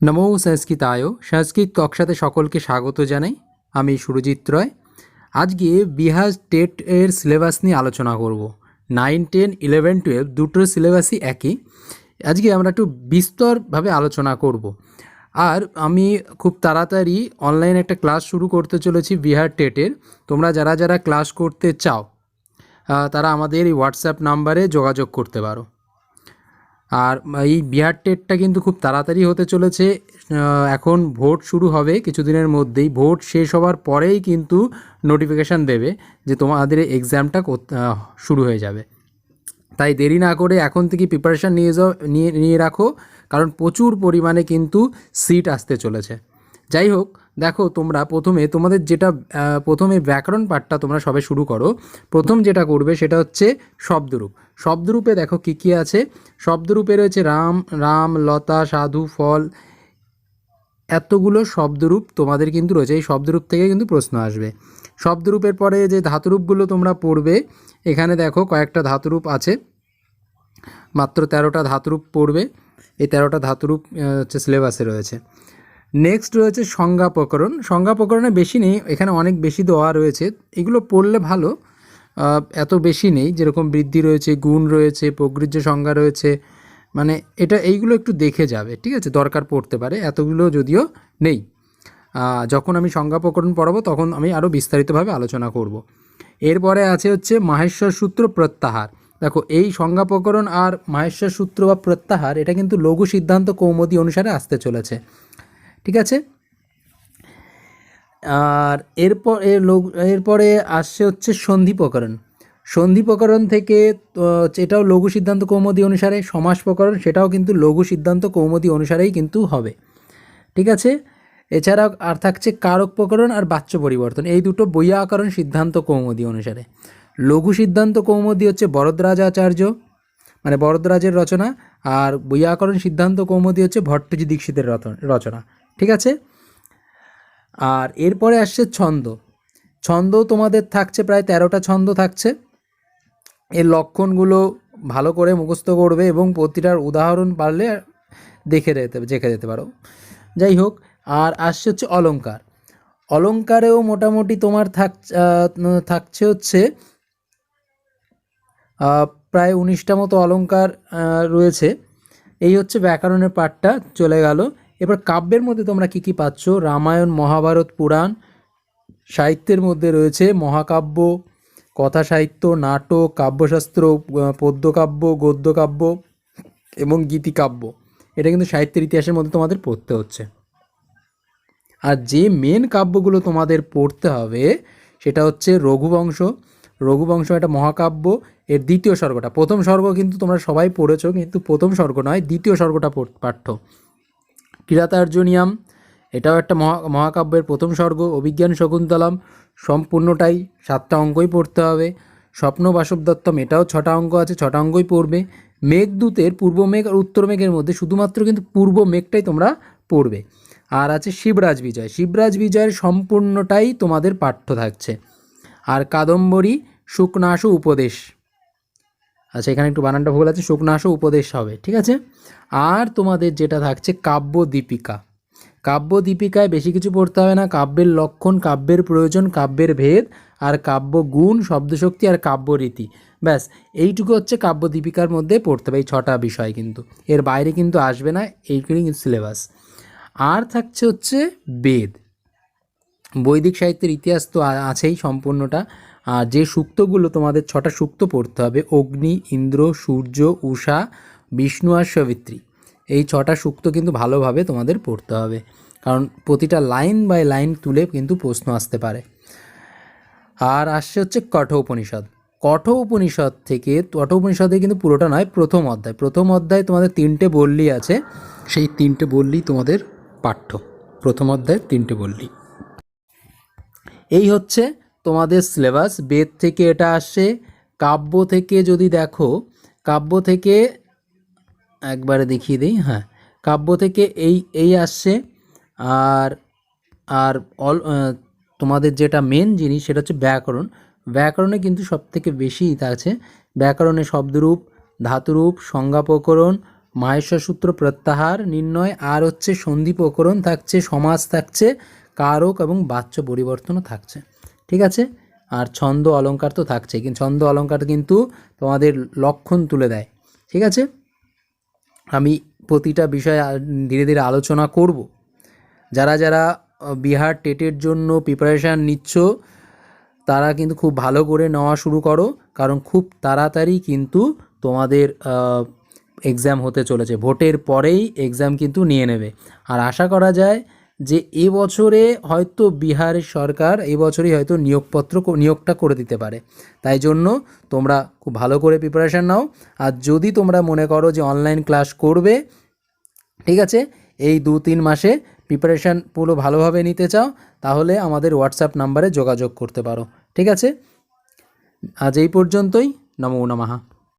নমো সংস্কৃতায় সংস্কৃত কক্ষাতে সকলকে স্বাগত জানাই। আমি সুরজিৎ রয়। আজকে বিহার স্টেট এর সিলেবাস নিয়ে আলোচনা করব। নাইন, টেন, ইলেভেন, টুয়েলভ দুটোর সিলেবাসই একই। আজকে আমরা একটু বিস্তরভাবে আলোচনা করব। আর আমি খুব তাড়াতাড়ি অনলাইনে একটা ক্লাস শুরু করতে চলেছি বিহার টেটের তোমরা যারা যারা ক্লাস করতে চাও তারা আমাদের এই হোয়াটসঅ্যাপ নাম্বারে যোগাযোগ করতে পারো। আর এই বিহার টেটটা কিন্তু খুব তাড়াতাড়ি হতে চলেছে। এখন ভোট শুরু হবে কিছুদিনের মধ্যেই। ভোট শেষ হওয়ার পরেই কিন্তু নোটিফিকেশান দেবে যে তোমাদের এক্সামটা শুরু হয়ে যাবে। তাই দেরি না করে এখন থেকে প্রিপারেশান নিয়ে যাও, নিয়ে নিয়ে রাখো। কারণ প্রচুর পরিমাণে কিন্তু সিট আসতে চলেছে। যাই হোক দেখো, তোমরা প্রথমে তোমাদের যেটা প্রথমে ব্যাকরণ পাঠটা তোমরা সবে শুরু করো। প্রথম যেটা করবে সেটা হচ্ছে শব্দরূপ। শব্দরূপে দেখো কী কী আছে? শব্দরূপে রয়েছে রাম রাম, লতা, সাধু, ফল। এতগুলো শব্দরূপ তোমাদের কিন্তু রয়েছে। এই শব্দরূপ থেকে কিন্তু প্রশ্ন আসবে। শব্দরূপের পরে যে ধাতুরূপগুলো তোমরা পড়বে, এখানে দেখো কয়েকটা ধাতুরূপ আছে। মাত্র তেরোটা ধাতুরূপ পড়বে। এই তেরোটা ধাতুরূপ হচ্ছে সিলেবাসে রয়েছে। নেক্সট রয়েছে সংজ্ঞা প্রকরণ। সংজ্ঞা প্রকরণে বেশি নেই, এখানে অনেক বেশি দেওয়া রয়েছে। এগুলো পড়লে ভালো। এত বেশি নেই, যেরকম বৃদ্ধি রয়েছে, গুণ রয়েছে, প্রকৃজ্য সংজ্ঞা রয়েছে। মানে এটা, এইগুলো একটু দেখে যাবে, ঠিক আছে? দরকার পড়তে পারে, এতগুলো যদিও নেই। যখন আমি সংজ্ঞা প্রকরণ পড়াবো, তখন আমি আরও বিস্তারিতভাবে আলোচনা করব। এরপরে আছে হচ্ছে মাহেশ্বর সূত্র প্রত্যাহার। দেখো, এই সংজ্ঞা প্রকরণ আর মাহেশ্বর সূত্র বা প্রত্যাহার, এটা কিন্তু লঘু সিদ্ধান্ত কৌমদি অনুসারে আসতে চলেছে। ঠিক আছে? আর এরপর, এর লোক- এরপরে আসছে হচ্ছে সন্ধি প্রকরণ। সন্ধি প্রকরণ থেকে এটাও লঘু সিদ্ধান্ত কৌমদি অনুসারে, সমাস প্রকরণ, সেটাও কিন্তু লঘু সিদ্ধান্ত কৌমদি অনুসারেই কিন্তু হবে। ঠিক আছে? এছাড়াও আর থাকছে কারক প্রকরণ আর বাচ্য পরিবর্তন। এই দুটো বৈয়াকরণ সিদ্ধান্ত কৌমদি অনুসারে। লঘু সিদ্ধান্ত কৌমদি হচ্ছে বরদরাজ আচার্য মানে বরদরাজের রচনা, আর বৈয়াকরণ সিদ্ধান্ত কৌমদি হচ্ছে ভট্টজি দীক্ষিতের রচনা। ঠিক আছে? আর এরপরে আসছে ছন্দ। ছন্দ তোমাদের থাকছে, প্রায় তেরোটা ছন্দ থাকছে। এর লক্ষণগুলো ভালো করে মুখস্থ করবে এবং প্রতিটার উদাহরণ পারলে দেখে যেতে দেখে যেতে পারো। যাই হোক, আর আসছে হচ্ছে অলঙ্কার অলঙ্কারেও মোটামুটি তোমার থাক থাকছে হচ্ছে প্রায় উনিশটা মতো অলঙ্কার রয়েছে। এই হচ্ছে ব্যাকরণের পাঠটা, চলে গেল। এবার কাব্যের মধ্যে তোমরা কি কি পাচ্ছ? রামায়ণ, মহাভারত, পুরাণ। সাহিত্যের মধ্যে রয়েছে মহাকাব্য কথা সাহিত্য নাটক, কাব্যশাস্ত্র পদ্যকাব্য, গদ্যকাব্য এবং গীতিকাব্য। এটা কিন্তু সাহিত্যের ইতিহাসের মধ্যে তোমাদের পড়তে হচ্ছে। আর যে মেন কাব্যগুলো তোমাদের পড়তে হবে, সেটা হচ্ছে রঘুবংশ। রঘুবংশ একটা মহাকাব্য, এর দ্বিতীয় স্বর্গটা। প্রথম স্বর্গ কিন্তু তোমরা সবাই পড়েছো, কিন্তু প্রথম স্বর্গ নয়, দ্বিতীয় স্বর্গটা পাঠ্য। কিরাতার্জুনিয়াম, এটাও একটা মহা, মহাকাব্যের প্রথম স্বর্গ। অভিজ্ঞান শকুন্তলাম, সম্পূর্ণটাই সাতটা অঙ্কই পড়তে হবে। স্বপ্ন বাসব দত্তম, এটাও ছটা অঙ্ক আছে, ছটা অঙ্কই পড়বে। মেঘদূতের পূর্ব মেঘ আর উত্তর মেঘের মধ্যে শুধুমাত্র কিন্তু পূর্ব মেঘটাই তোমরা পড়বে। আর আছে শিবরাজ বিজয়। শিবরাজ বিজয়ের সম্পূর্ণটাই তোমাদের পাঠ্য থাকছে। আর কাদম্বরী, শুকনাশু উপদেশ। আচ্ছা এখানে একটু বানানটা ভুল আছে শুকনাশু উপদেশ হবে, ঠিক আছে? আর তোমাদের যেটা থাকছে, কাব্য দীপিকা। কাব্য দীপিকায় বেশি কিছু পড়তে হবে না, কাব্যের লক্ষণ, কাব্যের প্রয়োজন, কাব্যের ভেদ, আর কাব্য গুণ, শব্দশক্তি, আর কাব্য রীতি। ব্যাস, এইটুকু হচ্ছে কাব্য দীপিকার মধ্যে পড়তে হবে, এই ছটা বিষয় কিন্তু। এর বাইরে কিন্তু আসবে না কিন্তু সিলেবাস আর থাকছে হচ্ছে বেদ। বৈদিক সাহিত্যের ইতিহাস তো আছেই সম্পূর্ণটা। আর যে সূক্তগুলো তোমাদের ছটা সূক্ত পড়তে হবে, অগ্নি, ইন্দ্র, সূর্য উষা বিষ্ণু আর সবিত্রী এই ছটা সূক্ত কিন্তু ভালোভাবে তোমাদের পড়তে হবে। কারণ প্রতিটা লাইন বাই লাইন তুলে কিন্তু প্রশ্ন আসতে পারে। আর আসছে হচ্ছে কঠ উপনিষদ কঠ উপনিষদ থেকে কঠ উপনিষদে কিন্তু পুরোটা নয়, প্রথম অধ্যায়। প্রথম অধ্যায় তোমাদের তিনটে বললি আছে। সেই তিনটে বললি তোমাদের পাঠ্য। প্রথম অধ্যায়, তিনটে বললি। এই হচ্ছে তোমাদের সিলেবাস। বেদ থেকে এটা আসে, কাব্য থেকে যদি দেখো, কাব্য থেকে একবারে দেখিয়ে দিই হ্যাঁ কাব্য থেকে এই এই আসছে আর আর অল তোমাদের যেটা মেন জিনিস সেটা হচ্ছে ব্যাকরণ। ব্যাকরণে কিন্তু সব থেকে বেশি আছে। ব্যাকরণে শব্দরূপ, ধাতুরূপ সংজ্ঞাপকরণ মাহেশ্বর সূত্র প্রত্যাহার, নির্ণয়, আর হচ্ছে সন্ধি প্রকরণ থাকছে সমাজ থাকছে কারক এবং বাচ্য পরিবর্তনও থাকছে। ঠিক আছে? আর ছন্দ অলংকার তো থাকছে কিন্তু ছন্দ অলংকার কিন্তু তোমাদের লক্ষণ তুলে দেয়। ঠিক আছে? আমি প্রতিটা বিষয়ে ধীরে ধীরে আলোচনা করব। যারা যারা বিহার টেটের জন্য প্রিপারেশান নিচ্ছ, তারা কিন্তু খুব ভালো করে নেওয়া শুরু করো, কারণ খুব তাড়াতাড়ি কিন্তু তোমাদের এক্সাম হতে চলেছে। ভোটের পরেই এক্সাম কিন্তু নিয়ে নেবে। আর আশা করা যায় যে এবছরে হয়তো বিহারের সরকার এবছরই হয়তো নিয়োগপত্র নিয়োগটা করে দিতে পারে। তাই জন্য তোমরা খুব ভালো করে প্রিপারেশান নাও। আর যদি তোমরা মনে করো যে অনলাইন ক্লাস করবে, ঠিক আছে, এই দু তিন মাসে প্রিপারেশান পুরো ভালোভাবে নিতে চাও, তাহলে আমাদের হোয়াটসঅ্যাপ নাম্বারে যোগাযোগ করতে পারো। ঠিক আছে? আজ এই পর্যন্তই। নমো নমঃ।